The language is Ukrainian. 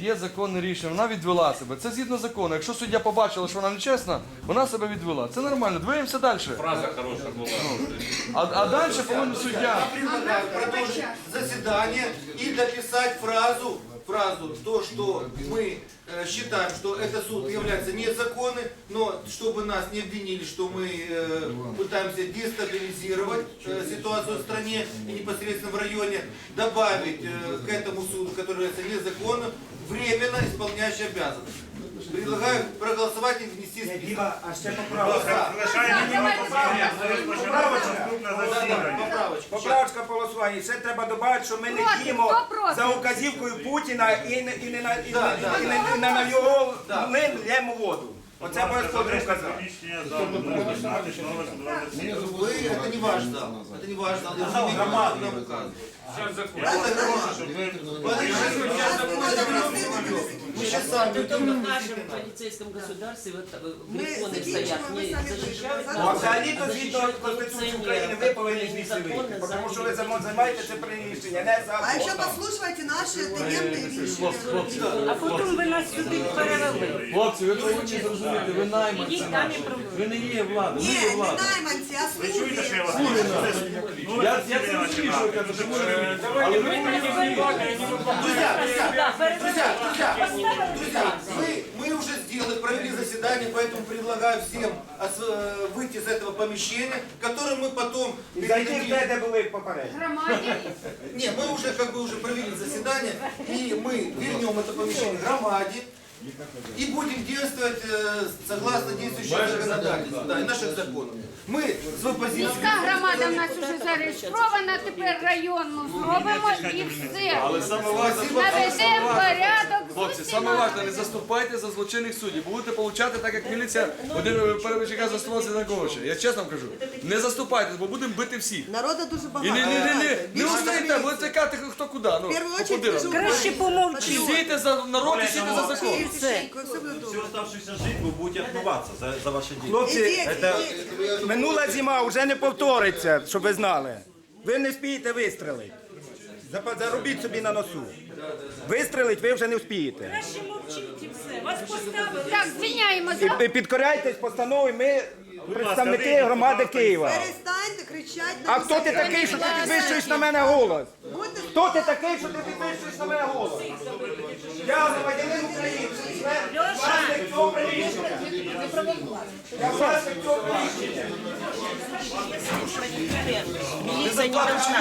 Є законне рішення, вона відвела себе. Це згідно закону. Якщо суддя побачила, що вона нечесна, вона себе відвела. Це нормально. Двоїмося далі. Фраза хороша була. А, а далі повинен суддя. Заседание и дописать фразу, фразу, то, что мы э, считаем, что этот суд является незаконным, но чтобы нас не обвинили, что мы э, пытаемся дестабилизировать э, ситуацию в стране и непосредственно в районе, добавить э, к этому суду, который является незаконным, временно исполняющий обязанности. Предлагаю проголосовать и внести список. Діма, а ще поправочка. Поправочку. Поправочка по голосуванні. Ще треба додати, що ми не Проти, діємо хто проти? за указівкою Путіна і не, і не на, і, Да, не- да, і да. не, не на його Да. ми лємо воду. Оце обов'язково треба казати. Приміщення залу можна знати, що нове судове засідання. Вы, это не ваш зал, это не ваш зал, я уже не нам указываю. Зараз закон. Я прошу, щоб ви Подожди, сейчас закончим, Мы сейчас сами Только в уйдем. нашем полицейском государстве вот э, Мы миллионы закінчимо, стоят, ми не самі защищают прийдемо. А нас, взагалі а то згідно защищают Конституції України коррупционеров, ви которые повинні звідси вийти, незаконно тому що ви заняли само займаєте це приміщення, не А якщо законом. послухаєте наші таємні рішення? Хлопці, А потім ви нас сюди перевели. хлопці, ви повинні зрозуміти, ви найманці. Ідіть там і проводите. Ви не є влада, ви Ні, є не влада. найманці, а ви я це розумію, що ви кажете, що може, але ви повинні розуміти. Друзья, друзья, друзья, друзья, друзья, мы, мы уже сделали, провели заседание, поэтому предлагаю всем ос- э, выйти из этого помещения, которое мы потом І зайти в передадим. те, де були попередньо. Не, мы уже как бы уже провели заседание, и мы вернем это помещение громаде и будем действовать э, согласно действующему законодательству, да, и наших законов. Мы свою позицию... Міська громада в нас вже зареєстрована, тепер районну зробимо і все. Але саме важливо, Наведемо порядок з Хлопці, усіма. саме важливе, не заступайте за злочинних суддів. Будете получати так, як міліція один перевищика заступався на когось. Я чесно вам кажу. Не заступайтесь, бо будемо бити всіх. Народу дуже І багато. не, не, не, не, не устайте, будете чекати, хто куди. Ну, В очередь, Краще помовчи. Сійте за народ і сійте за закон. Буде Всю оставшуюся жизнь вы будете отмываться за, за ваши деньги. Хлопці, ідіть. минула зима вже не повториться, щоб ви знали. Ви не вспієте вистрелити. Запа- Заробіть собі на носу. Вистрелить ви вже не вспієте. Краще мовчіть і все. Вас поставили. Так, І пи- підкоряйтесь постанові, ми представники громади. Києва. Перестаньте кричати на А хто ти такий, що ти підвищуєш на мене голос? Хто ти такий, що ти підвищуєш на мене голос? Я цього приміщення. Я власник цього должна